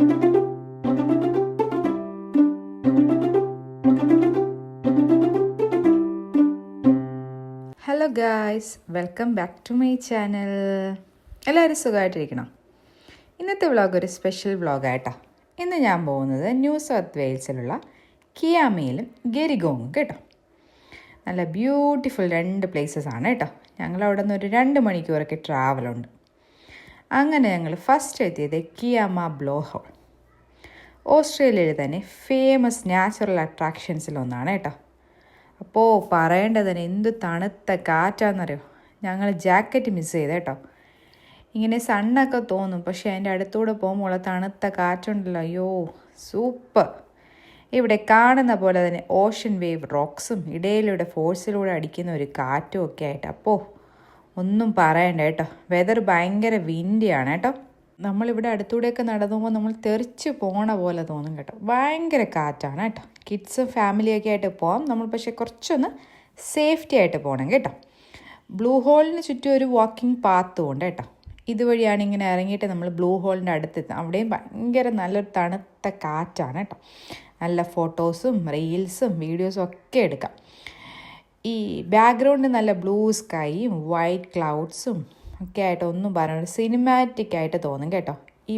Hello guys welcome back to my channel എല്ലാവരും സുഖമായിട്ടിരിക്കണം? ഇന്നത്തെ വ്ളോഗ് ഒരു സ്പെഷ്യൽ വ്ളോഗായിട്ടാ ഇന്ന് ഞാൻ പോകുന്നത് ന്യൂ സൗത്ത് വെയിൽസിലുള്ള കിയാമയിലും ഗെരിഗോങ്ങും കേട്ടോ. നല്ല ബ്യൂട്ടിഫുൾ രണ്ട് പ്ലേസസ് ആണ് കേട്ടോ. ഞങ്ങൾ അവിടെ നിന്ന് ഒരു രണ്ട് മണിക്കൂറൊക്കെ ട്രാവലുണ്ട് അങ്ങനെ ഞങ്ങൾ ഫസ്റ്റ് എത്തിയത് കിയാമ ബ്ലോ ഹോൾ. ഓസ്ട്രേലിയയിൽ തന്നെ ഫേമസ് നാച്ചുറൽ അട്രാക്ഷൻസിലൊന്നാണ് കേട്ടോ. അപ്പോൾ പറയേണ്ടതിന് എന്ത് തണുത്ത കാറ്റാണെന്നറിയോ ഞങ്ങൾ ജാക്കറ്റ് മിസ് ചെയ്ത് കേട്ടോ. ഇങ്ങനെ സണ്ണൊക്കെ തോന്നും പക്ഷേ അതിന്റെ അടുത്തൂടെ പോകുമ്പോൾ തണുത്ത കാറ്റുണ്ടല്ലോ. അയ്യോ സൂപ്പർ ഇവിടെ കാണുന്ന പോലെ തന്നെ ഓഷൻ വേവ് റോക്സും ഇടയിലൂടെ ഫോഴ്സിലൂടെ അടിക്കുന്ന ഒരു കാറ്റും ഒക്കെ ആയിട്ട്. അപ്പോൾ ഒന്നും പറയണ്ട കേട്ടോ. വെതർ ഭയങ്കര വിൻഡിയാണ് കേട്ടോ. നമ്മളിവിടെ അടുത്തൂടെയൊക്കെ നടന്നുമ്പോൾ നമ്മൾ തെറിച്ച് പോണ പോലെ തോന്നും കേട്ടോ. ഭയങ്കര കാറ്റാണ് കേട്ടോ. കിഡ്സും ഫാമിലിയൊക്കെ ആയിട്ട് പോകാം നമ്മൾ പക്ഷേ കുറച്ചൊന്ന് സേഫ്റ്റി ആയിട്ട് പോകണം കേട്ടോ. ബ്ലൂ ഹോളിന് ചുറ്റും ഒരു വാക്കിംഗ് പാത്തും ഉണ്ട് കേട്ടോ. ഇതുവഴിയാണ് ഇങ്ങനെ ഇറങ്ങിയിട്ട് നമ്മൾ ബ്ലൂ ഹോളിന്റെ അടുത്തെത്തും അവിടെയും ഭയങ്കര നല്ലൊരു തണുത്ത കാറ്റാണ് കേട്ടോ. നല്ല ഫോട്ടോസും റീൽസും വീഡിയോസും ഒക്കെ എടുക്കാം. ഈ ബാക്ക്ഗ്രൗണ്ട് നല്ല ബ്ലൂ സ്കൈയും വൈറ്റ് ക്ലൗഡ്സും ഒക്കെ ആയിട്ട് ഒന്നും പറയാൻ സിനിമാറ്റിക് ആയിട്ട് തോന്നും കേട്ടോ. ഈ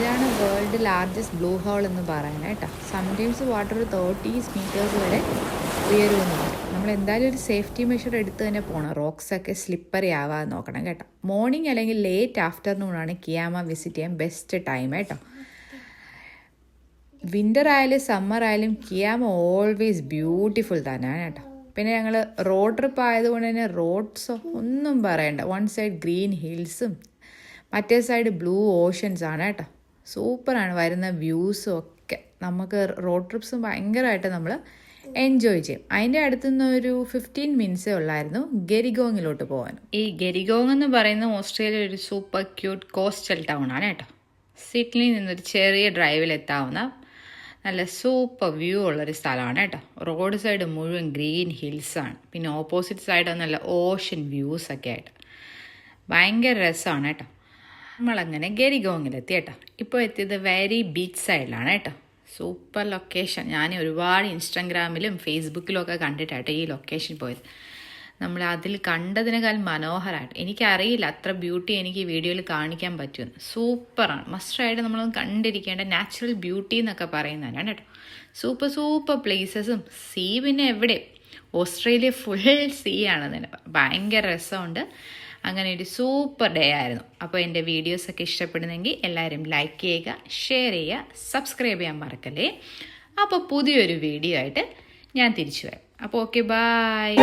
ഇതാണ് വേൾഡ് ലാർജസ്റ്റ് ബ്ലൂ ഹോൾ എന്ന് പറയുന്നത് കേട്ടോ. സംടൈംസ് വാട്ടർ തേർട്ടി മീറ്റേഴ്സ് വരെ ഉയരുമെന്നുണ്ട് നമ്മൾ എന്തായാലും ഒരു സേഫ്റ്റി മെഷർ എടുത്ത് തന്നെ പോകണം റോക്സ് ഒക്കെ സ്ലിപ്പറി ആവാതെ നോക്കണം കേട്ടോ. മോർണിംഗ് അല്ലെങ്കിൽ ലേറ്റ് ആഫ്റ്റർനൂൺ ആണ് കിയാമ വിസിറ്റ് ചെയ്യാൻ ബെസ്റ്റ് ടൈം കേട്ടോ. വിന്റർ ആയാലും സമ്മർ ആയാലും കിയാമ ഓൾവേസ് ബ്യൂട്ടിഫുൾ തന്നെയാണ് കേട്ടോ. പിന്നെ ഞങ്ങൾ റോഡ് ട്രിപ്പ് ആയതുകൊണ്ട് തന്നെ റോഡ്സോ ഒന്നും പറയണ്ട. വൺ സൈഡ് ഗ്രീൻ ഹിൽസും മറ്റേ സൈഡ് ബ്ലൂ ഓഷൻസ് ആണ് കേട്ടോ. സൂപ്പറാണ് വരുന്ന വ്യൂസും ഒക്കെ. നമുക്ക് റോഡ് ട്രിപ്സും ഭയങ്കരമായിട്ട് നമ്മൾ എൻജോയ് ചെയ്യും. അതിന്റെ അടുത്തുനിന്ന് ഒരു ഫിഫ്റ്റീൻ മിനിറ്റ്സേ ഉള്ളായിരുന്നു ഗരിഗോങ്ങിലോട്ട് പോകാൻ ഈ ഗരിഗോങ് എന്ന് പറയുന്ന ഓസ്ട്രേലിയ ഒരു സൂപ്പർ ക്യൂട്ട് കോസ്റ്റൽ ടൗൺ ആണ് കേട്ടോ. സിഡ്നിയിൽ നിന്നൊരു ചെറിയ ഡ്രൈവിൽ എത്താവുന്ന നല്ല സൂപ്പർ വ്യൂ ഉള്ളൊരു സ്ഥലമാണ് കേട്ടോ. റോഡ് സൈഡ് മുഴുവൻ ഗ്രീൻ ഹിൽസാണ് പിന്നെ ഓപ്പോസിറ്റ് സൈഡ് നല്ല ഓഷൻ വ്യൂസ് ഒക്കെ ആയിട്ട്. ഭയങ്കര രസമാണ് കേട്ടോ. നമ്മളങ്ങനെ ഗരിഗോങ്ങിലെത്തി കേട്ടോ. ഇപ്പോൾ എത്തിയത് വെരി ബീച്ച് സൈഡിലാണ് കേട്ടോ. സൂപ്പർ ലൊക്കേഷൻ ഞാൻ ഒരുപാട് ഇൻസ്റ്റാഗ്രാമിലും ഫേസ്ബുക്കിലും ഒക്കെ കണ്ടിട്ടാട്ടോ ഈ ലൊക്കേഷൻ പോയത്. നമ്മൾ അതിൽ കണ്ടതിനേക്കാൾ മനോഹരമായിട്ട് എനിക്കറിയില്ല അത്ര ബ്യൂട്ടി എനിക്ക് ഈ വീഡിയോയിൽ കാണിക്കാൻ പറ്റുമെന്ന്. സൂപ്പറാണ് മസ്റ്റായിട്ട് നമ്മൾ കണ്ടിരിക്കേണ്ട നാച്ചുറൽ ബ്യൂട്ടി എന്നൊക്കെ പറയുന്നതാണ് കേട്ടോ. സൂപ്പർ സൂപ്പർ പ്ലേസസും സീ പിന്നെ എവിടെ ഓസ്ട്രേലിയ ഫുൾ സീ ആണെന്ന് ഭയങ്കര രസമുണ്ട്. അങ്ങനെ ഒരു സൂപ്പർ ഡേ ആയിരുന്നു. അപ്പോൾ എന്റെ വീഡിയോസൊക്കെ ഇഷ്ടപ്പെടുന്നെങ്കിൽ എല്ലാവരും ലൈക്ക് ചെയ്യുക ഷെയർ ചെയ്യുക സബ്സ്ക്രൈബ് ചെയ്യാൻ മറക്കല്ലേ? അപ്പോൾ പുതിയൊരു വീഡിയോ ആയിട്ട് ഞാൻ തിരിച്ചു വരാം. അപ്പോൾ ഓക്കെ ബായ്